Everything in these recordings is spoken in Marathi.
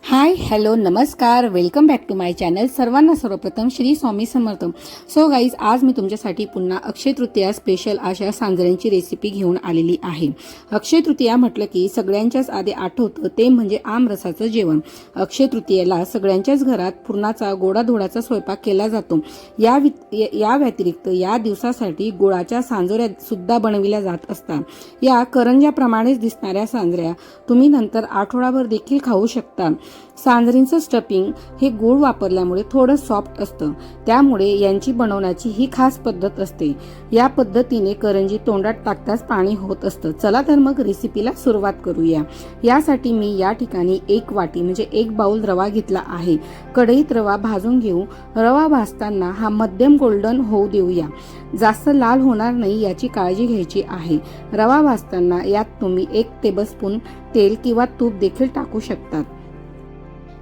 हाय हॅलो नमस्कार. Welcome back to my channel सर्वांना सर्वप्रथम श्री स्वामी समर्थ. सो गाईज आज मी तुमच्यासाठी पुन्हा अक्षय तृतीया स्पेशल अशा सांजऱ्यांची रेसिपी घेऊन आलेली आहे. अक्षय तृतीया म्हटलं की सगळ्यांच्याच आधी आठवतं ते म्हणजे आमरसाचं जेवण. अक्षय तृतीयेला सगळ्यांच्याच घरात पुरणाचा गोडाधोडाचा स्वयंपाक केला जातो. या वि- या व्यतिरिक्त या दिवसासाठी गुळाच्या सांजोऱ्या सुद्धा बनविल्या जात असतात. या करंजाप्रमाणेच दिसणाऱ्या सांजऱ्या तुम्ही नंतर आठवडाभर देखील खाऊ शकता. सांजरींचं स्टफिंग हे गूळ वापरल्यामुळे थोडं सॉफ्ट असतं. त्यामुळे यांची बनवण्याची ही खास पद्धत असते. या पद्धतीने करंजी तोंडात टाकताच पाणी होत असतं. चला तर मग रेसिपीला सुरुवात करूया. यासाठी मी या ठिकाणी एक वाटी म्हणजे एक बाउल रवा घेतला आहे. कढईत रवा भाजून घेऊ. रवा भाजताना हा मध्यम गोल्डन होऊ देऊया. जास्त लाल होणार नाही याची काळजी घ्यायची आहे. रवा भाजताना यात तुम्ही एक टेबलस्पून तेल किंवा तूप देखील टाकू शकतात.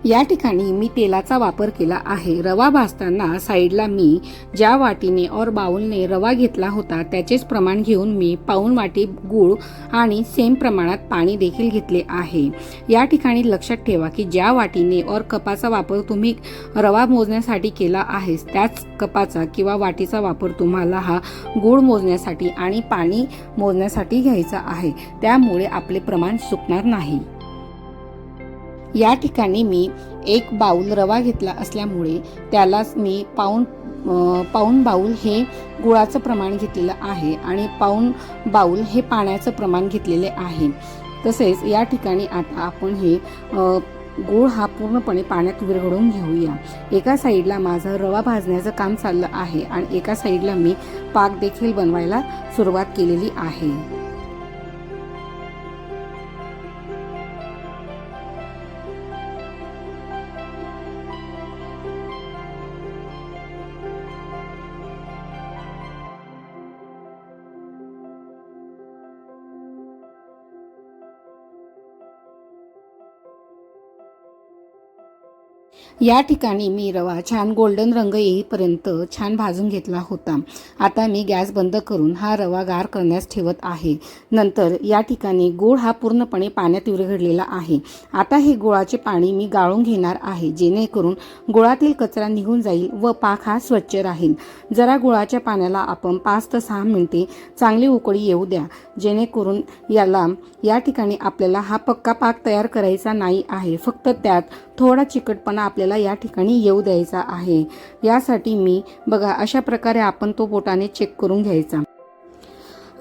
या ठिकाणी मी तेलाचा वापर केला आहे. रवा भाजताना साईडला मी ज्या वाटीने और बाउलने रवा घेतला होता त्याचेच प्रमाण घेऊन मी पाऊन वाटी गूळ आणि सेम प्रमाणात पाणी देखील घेतले आहे. या ठिकाणी लक्षात ठेवा की ज्या वाटीने और कपाचा वापर तुम्ही रवा मोजण्यासाठी केला आहे त्याच कपाचा किंवा वाटीचा वापर तुम्हाला हा गूळ मोजण्यासाठी आणि पाणी मोजण्यासाठी घ्यायचा आहे. त्यामुळे आपले प्रमाण चुकणार नाही. या ठिकाणी मी एक बाऊल रवा घेतला असल्यामुळे त्यालाच मी पाऊन पाऊण पाऊन बाऊल हे गुळाचं प्रमाण घेतलेलं आहे आणि पाऊन बाऊल हे पाण्याचं प्रमाण घेतलेले आहे. तसेच या ठिकाणी आता आपण हे गूळ हा पूर्णपणे पाण्यात विरघळून घेऊया. एका साईडला माझं रवा भाजण्याचं काम चाललं आहे आणि एका साईडला मी पाक देखील बनवायला सुरुवात केलेली आहे. या ठिकाणी मी रवा छान गोल्डन रंग येईपर्यंत छान भाजून घेतला होता. आता मी गॅस बंद करून हा रवा गार करण्यास ठेवत आहे. नंतर या ठिकाणी गूळ हा पूर्णपणे पाण्यात विरघडलेला आहे. आता हे गुळाचे पाणी मी गाळून घेणार आहे जेणेकरून गुळातील कचरा निघून जाईल व पाक हा स्वच्छ राहील. जरा गुळाच्या पाण्याला आपण पाच ते सहा मिनिटे चांगली उकळी येऊ द्या जेणेकरून याला या ठिकाणी आपल्याला हा पक्का पाक तयार करायचा नाही आहे. फक्त त्यात थोडा चिकटपणा आपल्याला या ठिकाणी येऊ द्यायचा आहे. यासाठी मी बघा अशा प्रकारे आपण तो बोटाने चेक करून घ्यायचा.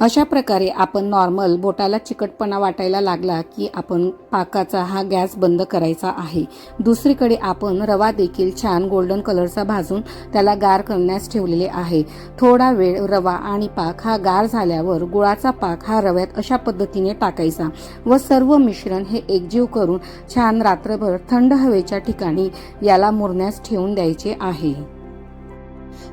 अशा प्रकारे आपण नॉर्मल बोटाला चिकटपणा वाटायला लागला की आपण पाकाचा हा गॅस बंद करायचा आहे. दुसरीकडे आपण रवा देखील छान गोल्डन कलरचा भाजून त्याला गार करण्यास ठेवलेले आहे. थोडा वेळ रवा आणि पाक हा गार झाल्यावर गुळाचा पाक हा रव्यात अशा पद्धतीने टाकायचा व सर्व मिश्रण हे एकजीव करून छान रात्रभर थंड हवेच्या ठिकाणी याला मुरण्यास ठेवून द्यायचे आहे.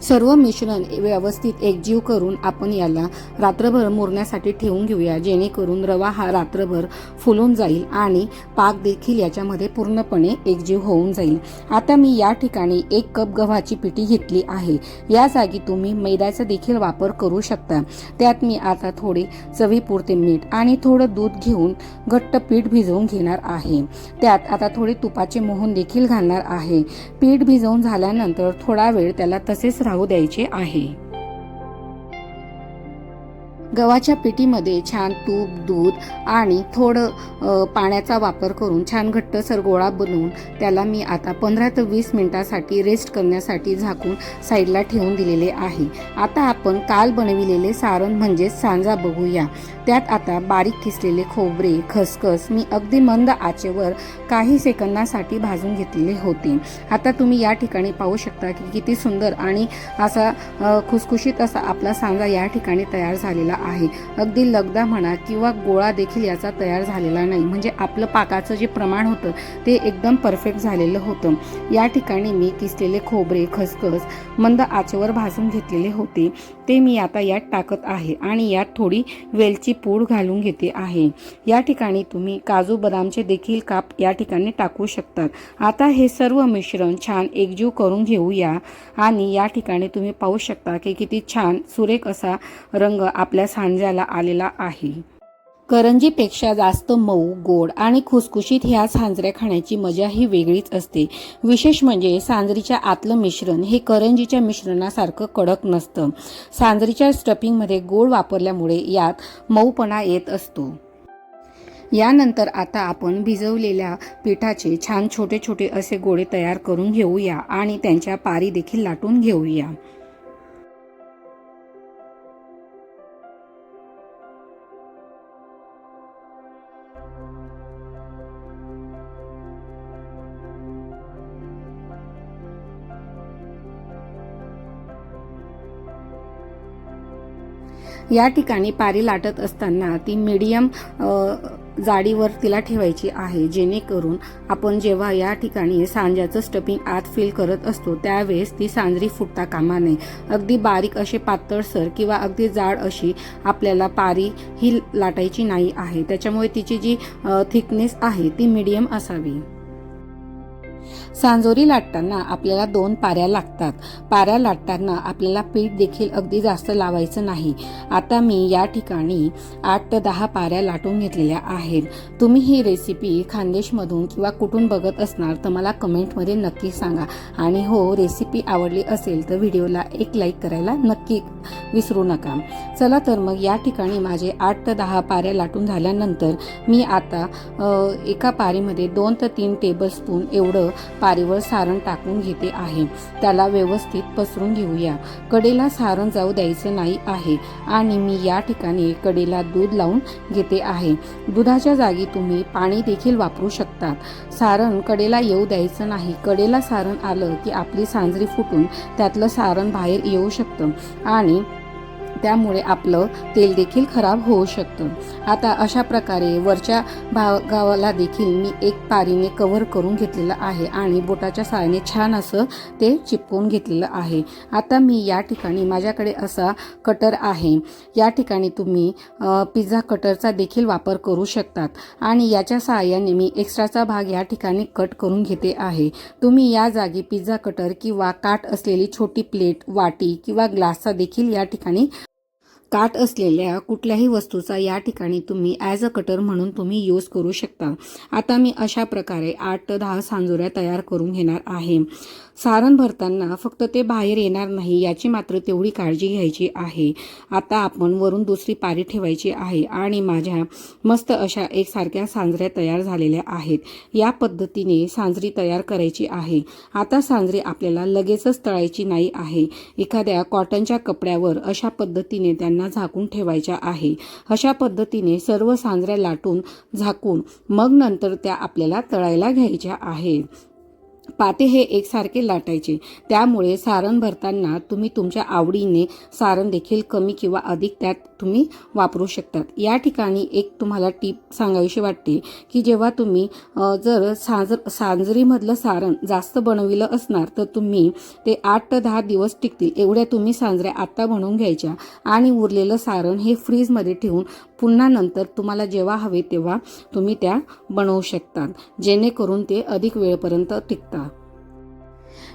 सर्व मिश्रण व्यवस्थित एकजीव करून आपण याला रात्रभर मुरण्यासाठी ठेवून घेऊया जेणेकरून रवा हा रात्रभर फुलून जाईल आणि पाक देखील याच्यामध्ये पूर्णपणे एकजीव होऊन जाईल. आता मी या ठिकाणी एक कप गव्हाची पिठी घेतली आहे. या जागी तुम्ही मैद्याचा देखील वापर करू शकता. त्यात मी आता थोडे चवीपुरते मीठ आणि थोडं दूध घेऊन घट्ट पीठ भिजवून घेणार आहे. त्यात आता थोडे तुपाचे मोहन देखील घालणार आहे. पीठ भिजवून झाल्यानंतर थोडा वेळ त्याला तसेच राहू द्यायचे आहे. गव्हाच्या पिठीमध्ये छान तूप दूध आणि थोडं पाण्याचा वापर करून छान घट्टसर गोळा बनवून त्याला मी आता पंधरा ते वीस मिनटासाठी रेस्ट करण्यासाठी झाकून साईडला ठेवून दिलेले आहे. आता आपण काल बनविलेले सारण म्हणजेच सांजा बघूया. त्यात आता बारीक किसलेले खोबरे खसखस मी अगदी मंद आचेवर काही सेकंदासाठी भाजून घेतलेले होते. आता तुम्ही या ठिकाणी पाहू शकता की किती सुंदर आणि असा खुसखुशीत असा आपला सांजा या ठिकाणी तयार झालेला आहे. अगदी लगदा म्हणा किंवा गोळा देखील याचा तयार झालेला नाही. म्हणजे आपलं पाकाचं जे प्रमाण होतं ते एकदम परफेक्ट झालेलं होतं. या ठिकाणी मी किसलेले खोबरे खसखस मंद आचेवर भाजून घेतलेले होते. ते मी आता यात टाकत आहे आणि यात थोडी वेलची पूड घालून घेते आहे. या ठिकाणी तुम्ही काजू बदामचे देखील काप या ठिकाणी टाकू शकतात. आता हे सर्व मिश्रण छान एकजीव करून घेऊया आणि या ठिकाणी तुम्ही पाहू शकता की किती छान सुरेख असा रंग आपल्या सांज्याला आलेला आहे. करंजीपेक्षा जास्त मऊ गोड आणि खुसखुशीत ह्या सांजऱ्या खाण्याची मजा ही वेगळीच असते. विशेष म्हणजे सांजरीच्या आतलं मिश्रण हे करंजीच्या मिश्रणासारखं कडक नसतं. सांजरीच्या स्टफिंगमध्ये गोड वापरल्यामुळे यात मऊपणा येत असतो. यानंतर आता आपण भिजवलेल्या पिठाचे छान छोटे छोटे असे गोळे तयार करून घेऊया आणि त्यांच्या पारी देखील लाटून घेऊया. या ठिकाणी पारी लाटत असताना ती मीडियम जाडीवर तिला ठेवायची आहे. जेणेकरून आपण जेव्हा या ठिकाणी सांज्याचं स्टफिंग आत फिल करत असतो त्यावेळेस ती सांजरी फुटता कामा नये. अगदी बारीक असे पातळसर किंवा अगदी जाड अशी आपल्याला पारी ही लाटायची नाही आहे. त्याच्यामुळे तिची जी थिकनेस आहे ती मीडियम असावी. सांजोरी लाटताना आपल्याला दोन पाऱ्या लागतात. पाऱ्या लाटताना आपल्याला पीठ देखील अगदी जास्त लावायचं नाही. आता मी या ठिकाणी आठ ते दहा पाऱ्या लाटून घेतलेल्या आहेत. तुम्ही ही रेसिपी खानदेशमधून किंवा कुठून बघत असणार तर मला कमेंटमध्ये नक्की सांगा. आणि हो रेसिपी आवडली असेल तर व्हिडिओला एक लाईक करायला नक्की विसरू नका. चला तर मग या ठिकाणी माझे आठ ते दहा पाऱ्या लाटून झाल्यानंतर मी आता एका पारीमध्ये दोन ते तीन टेबलस्पून एवढं पारीवर सारण टाकून घेते आहे. त्याला व्यवस्थित पसरून घेऊया. कडेला सारण जाऊ द्यायचं नाही आहे आणि मी या ठिकाणी कडेला दूध लावून घेते आहे. दुधाच्या जागी तुम्ही पाणी देखील वापरू शकतात. सारण कडेला येऊ द्यायचं नाही. कडेला सारण आलं की आपली सांजरी फुटून त्यातलं सारण बाहेर येऊ शकतं. आणि त्यामुळे आपलं तेल देखील खराब होऊ शकतं. आता अशा प्रकारे वरच्या भागाला देखील मी एक पारीने कव्हर करून घेतलेलं आहे आणि बोटाच्या साहाय्याने छान असं ते चिपकवून घेतलेलं आहे. आता मी या ठिकाणी माझ्याकडे असा कटर आहे. या ठिकाणी तुम्ही पिझ्झा कटरचा देखील वापर करू शकतात आणि याच्या सहाय्याने मी एक्स्ट्राचा भाग या ठिकाणी कट करून घेते आहे. तुम्ही या जागी पिझ्झा कटर किंवा काट असलेली छोटी प्लेट वाटी किंवा ग्लासचा देखील या ठिकाणी काट असलेल्या कुठल्याही वस्तूचा या ठिकाणी तुम्ही ॲज अ कटर म्हणून तुम्ही यूज करू शकता. आता मी अशा प्रकारे आठ ते दहा सांजोऱ्या तयार करून घेणार आहे. सारण भरताना फक्त ते बाहेर येणार नाही याची मात्र तेवढी काळजी घ्यायची आहे. आता आपण वरून दुसरी पारी ठेवायची आहे आणि माझ्या मस्त अशा एकसारख्या सांजऱ्या तयार झालेल्या आहेत. या पद्धतीने सांजरी तयार करायची आहे. आता सांजरी आपल्याला लगेचच तळायची नाही आहे. एखाद्या कॉटनच्या कपड्यावर अशा पद्धतीने त्यांना झाकून ठेवायच्या आहे. अशा पद्धतीने सर्व सांजऱ्या लाटून झाकून मग नंतर त्या आपल्याला तळायला घ्यायच्या आहेत. पाते हे एकसारखे लाटायचे. त्यामुळे सारण भरताना तुम्ही तुमच्या आवडीने सारण देखील कमी किंवा अधिक त्यात तुम्ही वापरू शकतात. या ठिकाणी एक तुम्हाला टीप सांगावीशी वाटते की जेव्हा तुम्ही जर सांजर सांजरीमधलं सारण जास्त बनविलं असणार तर तुम्ही ते आठ ते दहा दिवस टिकतील. एवढ्या तुम्ही सांजऱ्या आत्ता बनवून घ्यायच्या आणि उरलेलं सारण हे फ्रीजमध्ये ठेवून पुन्हा नंतर तुम्हाला जेव्हा हवे तेव्हा तुम्ही त्या बनवू शकतात जेणेकरून ते अधिक वेळपर्यंत टिकतात.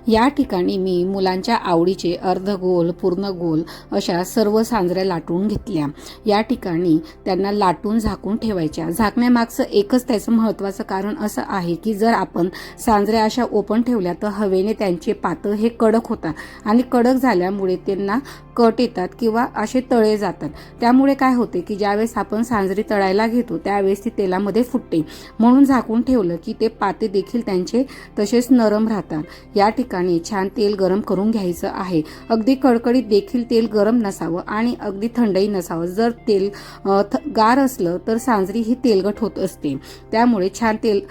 या ठिकाणी मी मुलांच्या आवडीचे अर्धगोल पूर्ण गोल अशा सर्व सांजऱ्या लाटून घेतल्या. या ठिकाणी त्यांना लाटून झाकून ठेवायच्या. झाकण्यामागचं एकच त्याचं महत्त्वाचं कारण असं आहे की जर आपण सांजऱ्या अशा ओपन ठेवल्या तर हवेने त्यांचे पातळ हे कडक होतात आणि कडक झाल्यामुळे त्यांना कट येतात किंवा असे तळे जातात. त्यामुळे काय होते की ज्यावेळेस आपण सांजरी तळायला घेतो त्यावेळेस ती तेलामध्ये फुटते. म्हणून झाकून ठेवलं की ते पाते देखील त्यांचे तसेच नरम राहतात. या ठिकाणी छान तेल गरम करून घ्यायचं आहे. अगदी कडकडीत देखील तेल गरम नसावं आणि अगदी थंडही नसावं. जर तेल थ- गार असलं तर सांजरी ही तेलगट होत असते. त्यामुळे छान तेल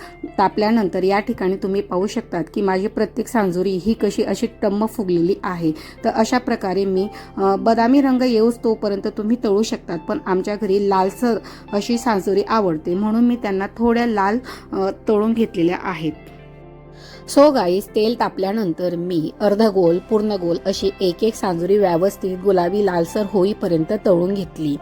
तापल्यानंतर या ठिकाणी तुम्ही पाहू शकतात की माझी प्रत्येक सांजुरी ही कशी अशी टम्म फुगलेली आहे. तर अशा प्रकारे मी बदामी रंग येऊच तोपर्यंत तुम्ही तळू शकतात पण आमच्या घरी लालसर अशी सांजुरी आवडते म्हणून मी त्यांना थोड्या लाल तळून घेतलेल्या आहेत. सो गाईस तेल तापल्यानंतर मी अर्ध गोल पूर्ण गोल अशी एक एक सांजुरी व्यवस्थित गुलाबी लालसर होईपर्यंत तळून घेतली.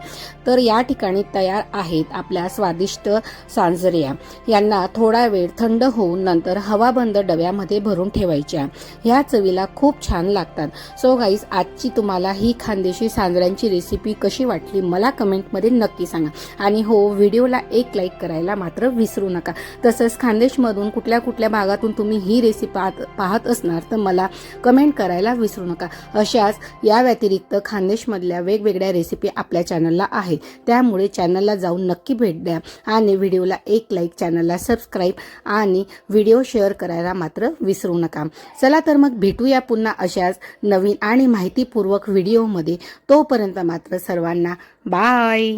तर या ठिकाणी तयार आहेत आपल्या स्वादिष्ट सांजऱ्या. यांना थोडा वेळ थंड होऊन नंतर हवाबंद डब्यामध्ये भरून ठेवायच्या. ह्या चवीला खूप छान लागतात. सो गाईस आजची तुम्हाला ही खानदेशी सांजऱ्यांची रेसिपी कशी वाटली मला कमेंटमध्ये नक्की सांगा. आणि हो व्हिडिओला एक लाईक करायला मात्र विसरू नका. तसंच खानदेशमधून कुठल्या कुठल्या भागातून तुम्ही ही रेसिपी पाहत पाहत असणार तर मला कमेंट करायला विसरू नका. अशाच या व्यतिरिक्त खानदेशमधल्या वेगवेगळ्या रेसिपी आपल्या चॅनलला आहेत. त्यामुळे चॅनलला जाऊन नक्की भेट द्या आणि व्हिडिओला एक लाईक चॅनलला सबस्क्राईब आणि व्हिडिओ शेअर करायला मात्र विसरू नका. चला तर मग भेटूया पुन्हा अशाच नवीन आणि माहितीपूर्वक व्हिडिओमध्ये तोपर्यंत मात्र सर्वांना बाय